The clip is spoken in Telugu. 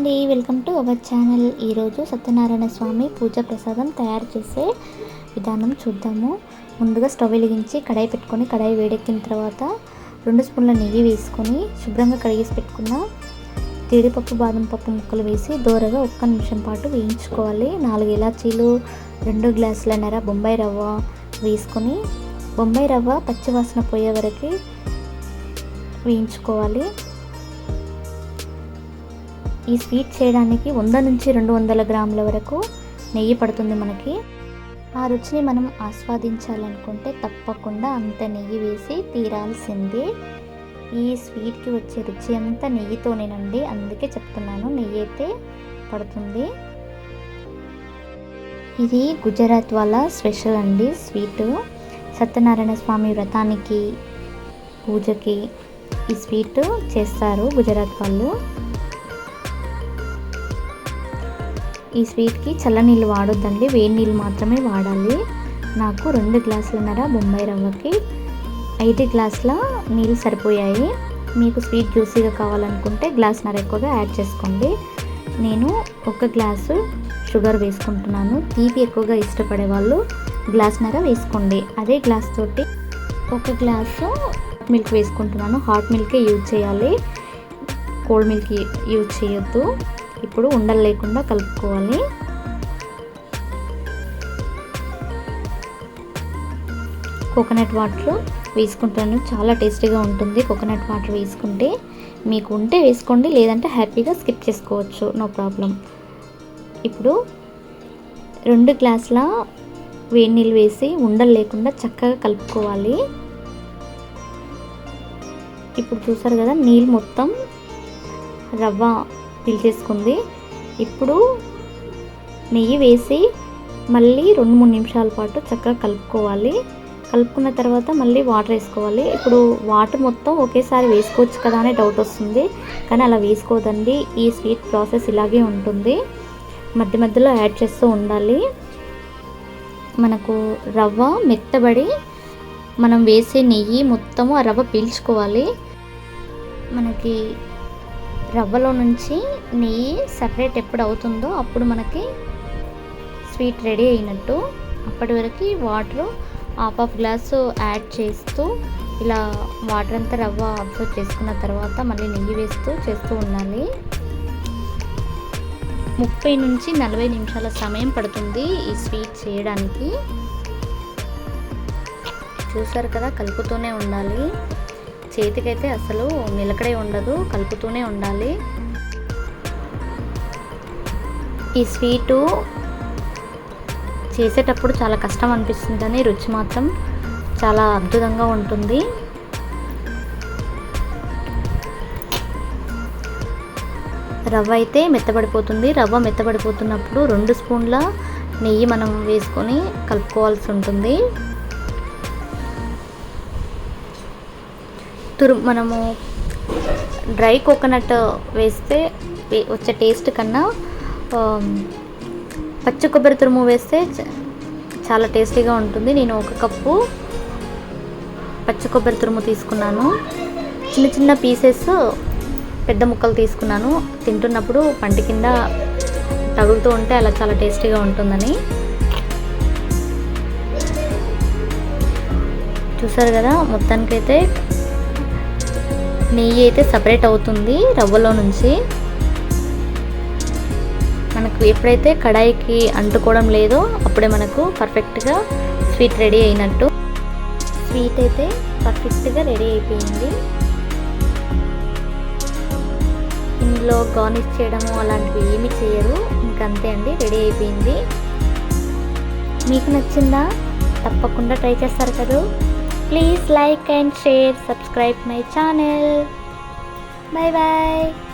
అండి. Welcome to our channel. ఈరోజు సత్యనారాయణ స్వామి పూజ ప్రసాదం తయారు చేసే విధానం చూద్దాము. ముందుగా స్టవ్ వెలిగించి కడాయి పెట్టుకొని కడాయి వేడెక్కిన తర్వాత రెండు స్పూన్ల నెయ్యి వేసుకొని శుభ్రంగా కడిగేసి పెట్టుకున్న జీడిపప్పు బాదం పప్పు ముక్కలు వేసి దోరగా ఒక్క నిమిషం పాటు వేయించుకోవాలి. నాలుగు ఇలాచీలు రెండు గ్లాసుల నెర బొంబాయి రవ్వ వేసుకొని బొంబాయి రవ్వ పచ్చివాసన పోయే వరకు వేయించుకోవాలి. ఈ స్వీట్ చేయడానికి వంద నుంచి రెండు వందల గ్రాముల వరకు నెయ్యి పడుతుంది మనకి. ఆ రుచిని మనం ఆస్వాదించాలనుకుంటే తప్పకుండా అంత నెయ్యి వేసి తీరాల్సిందే. ఈ స్వీట్కి వచ్చే రుచి అంతా నెయ్యితోనేనండి. అందుకే చెప్తున్నాను నెయ్యి అయితే పడుతుంది. ఇది గుజరాత్ వాళ్ళ స్పెషల్ అండి స్వీటు. సత్యనారాయణ స్వామి వ్రతానికి పూజకి ఈ స్వీట్ చేస్తారు గుజరాత్ వాళ్ళు. ఈ స్వీట్కి చల్లనీళ్ళు వాడొద్దండి వేడి నీళ్ళు మాత్రమే వాడాలి. నాకు రెండు గ్లాసులన్నర బొంబాయి రవ్వకి ఐదు గ్లాసుల నీళ్ళు సరిపోయాయి. మీకు స్వీట్ జ్యూసీగా కావాలనుకుంటే గ్లాస్నర ఎక్కువగా యాడ్ చేసుకోండి. నేను ఒక గ్లాసు షుగర్ వేసుకుంటున్నాను. తీపి ఎక్కువగా ఇష్టపడే వాళ్ళు గ్లాస్నర వేసుకోండి. అదే గ్లాస్ తోటి ఒక గ్లాసు మిల్క్ వేసుకుంటున్నాను. హాట్ మిల్కే యూజ్ చేయాలి. కోల్డ్ మిల్క్ యూజ్ చేయొద్దు. ఇప్పుడు ఉండలు లేకుండా కలుపుకోవాలి. కోకోనట్ వాటర్ వేసుకుంటాను. చాలా టేస్టీగా ఉంటుంది కోకోనట్ వాటర్ వేసుకుంటే. మీకు ఉంటే వేసుకోండి లేదంటే హ్యాపీగా స్కిప్ చేసుకోవచ్చు. No problem. ఇప్పుడు రెండు గ్లాసుల వేడి నీళ్ళు వేసి ఉండలు లేకుండా చక్కగా కలుపుకోవాలి. ఇప్పుడు చూసారు కదా నీళ్ళు మొత్తం రవ్వ పిలిచేసుకుంది ఇప్పుడు నెయ్యి వేసి మళ్ళీ రెండు మూడు నిమిషాల పాటు చక్కగా కలుపుకోవాలి. కలుపుకున్న తర్వాత మళ్ళీ వాటర్ వేసుకోవాలి. ఇప్పుడు వాటర్ మొత్తం ఒకేసారి వేసుకోవచ్చు కదా అనే డౌట్ వస్తుంది. కానీ అలా వేసుకోదండి. ఈ స్వీట్ ప్రాసెస్ ఇలాగే ఉంటుంది. మధ్య మధ్యలో యాడ్ చేస్తూ ఉండాలి. మనకు రవ్వ మెత్తబడి మనం వేసే నెయ్యి మొత్తము ఆ రవ్వ పీల్చుకోవాలి. మనకి రవ్వలో నుంచి నెయ్యి సపరేట్ ఎప్పుడు అవుతుందో అప్పుడు మనకి స్వీట్ రెడీ అయినట్టు. అప్పటి వరకు water half half glass add చేస్తూ ఇలా వాటర్ అంతా రవ్వ అబ్జర్వ్ చేసుకున్న తర్వాత మళ్ళీ నెయ్యి వేస్తూ చేస్తూ ఉండాలి. ముప్పై నుంచి నలభై నిమిషాల సమయం పడుతుంది ఈ స్వీట్ చేయడానికి. చూసారు కదా కలుపుతూనే ఉండాలి. చేతికైతే అసలు నిలకడే ఉండదు కలుపుతూనే ఉండాలి. ఈ స్వీటు చేసేటప్పుడు చాలా కష్టం అనిపిస్తుంది కానీ రుచి మాత్రం చాలా అద్భుతంగా ఉంటుంది. రవ్వ అయితే మెత్తబడిపోతుంది. రవ్వ మెత్తబడిపోతున్నప్పుడు రెండు స్పూన్ల నెయ్యి మనం వేసుకొని కలుపుకోవాల్సి ఉంటుంది. తురు మనము డ్రై కోకోనట్ వేస్తే వచ్చే టేస్ట్ కన్నా పచ్చి కొబ్బరి తురుము వేస్తే చాలా టేస్టీగా ఉంటుంది. నేను ఒక కప్పు పచ్చి కొబ్బరి తురుము తీసుకున్నాను. చిన్న చిన్న పీసెస్ పెద్ద ముక్కలు తీసుకున్నాను. తింటున్నప్పుడు పంటి కింద తగులుతూ ఉంటే అలా చాలా టేస్టీగా ఉంటుందని. చూసారు కదా మొత్తానికైతే నెయ్యి అయితే సపరేట్ అవుతుంది రవ్వలో నుంచి. మనకు ఎప్పుడైతే కడాయికి అంటుకోవడం లేదో అప్పుడే మనకు పర్ఫెక్ట్గా స్వీట్ రెడీ అయినట్టు. స్వీట్ అయితే పర్ఫెక్ట్గా రెడీ అయిపోయింది. ఇందులో గార్నిష్ చేయడము అలాంటివి ఏమి చేయరు. ఇంకంతే అండి రెడీ అయిపోయింది. మీకు నచ్చిందా? తప్పకుండా ట్రై చేస్తారు కదా. Please like and share, subscribe my channel. Bye bye.